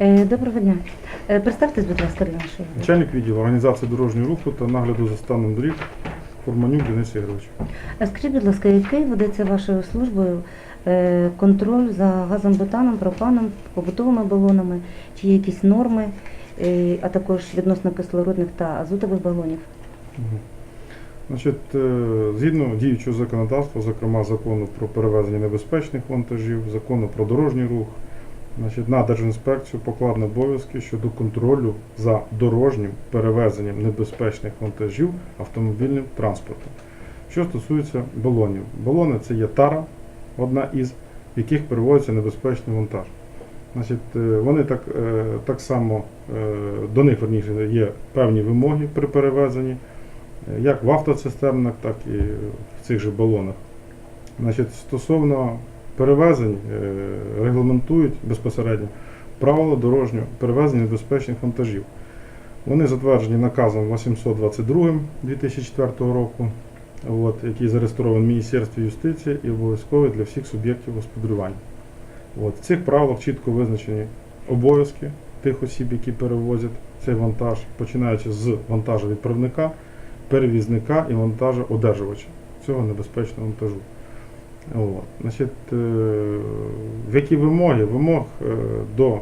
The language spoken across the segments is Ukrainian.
Е, Доброго дня. Е, Представтесь, будь ласка, нашого. Начальник відділу організації дорожнього руху та нагляду за станом доріг Форманюк Денис Ігорович. Скажіть, будь ласка, який ведеться вашою службою е, контроль за газом, бутаном, пропаном, побутовими балонами, чи є якісь норми, а також відносно кислородних та азотових балонів? Значить, згідно діючого законодавства, зокрема закону про перевезення небезпечних вантажів, закону про дорожній рух, значить, на Держінспекцію покладено обов'язки щодо контролю за дорожнім перевезенням небезпечних вантажів автомобільним транспортом. Що стосується балонів, балони це є тара, одна із, в яких перевозиться небезпечний вантаж. Значить, е, вони так, е, так само е, до них верніше є певні вимоги при перевезенні як в автоцистернах, так і в цих же балонах. Значить, стосовно перевезень е, регламентують безпосередньо правила дорожнього перевезення небезпечних вантажів. Вони затверджені наказом 822 2004 року, от, який зареєстрований в Міністерстві юстиції і обов'язковий для всіх суб'єктів господарювання. От, в цих правилах чітко визначені обов'язки тих осіб, які перевозять цей вантаж, починаючи з вантажовідправника, перевізника і вантажоодержувача цього небезпечного вантажу. От. Значить, е, в які вимоги? Вимог е, до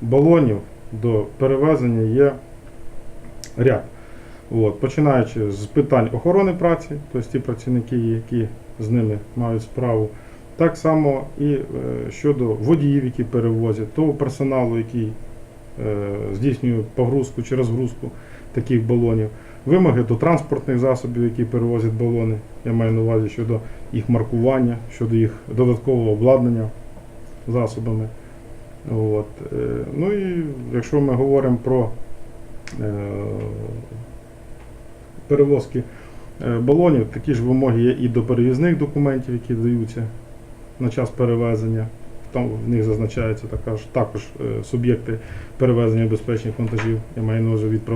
балонів, до перевезення є ряд. От. Починаючи з питань охорони праці, тобто ті працівники, які з ними мають справу, так само і е, щодо водіїв, які перевозять, того персоналу, який здійснює погрузку чи розгрузку таких балонів, вимоги до транспортних засобів, які перевозять балони. Я маю на увазі щодо їх маркування, щодо їх додаткового обладнання засобами. От. е, Ну і якщо ми говоримо про е, перевозки е, балонів, такі ж вимоги є і до перевізних документів, які даються на час перевезення. Там в них зазначаються така ж, також е, суб'єкти перевезення безпечних вантажів, я маю на увазі відправник.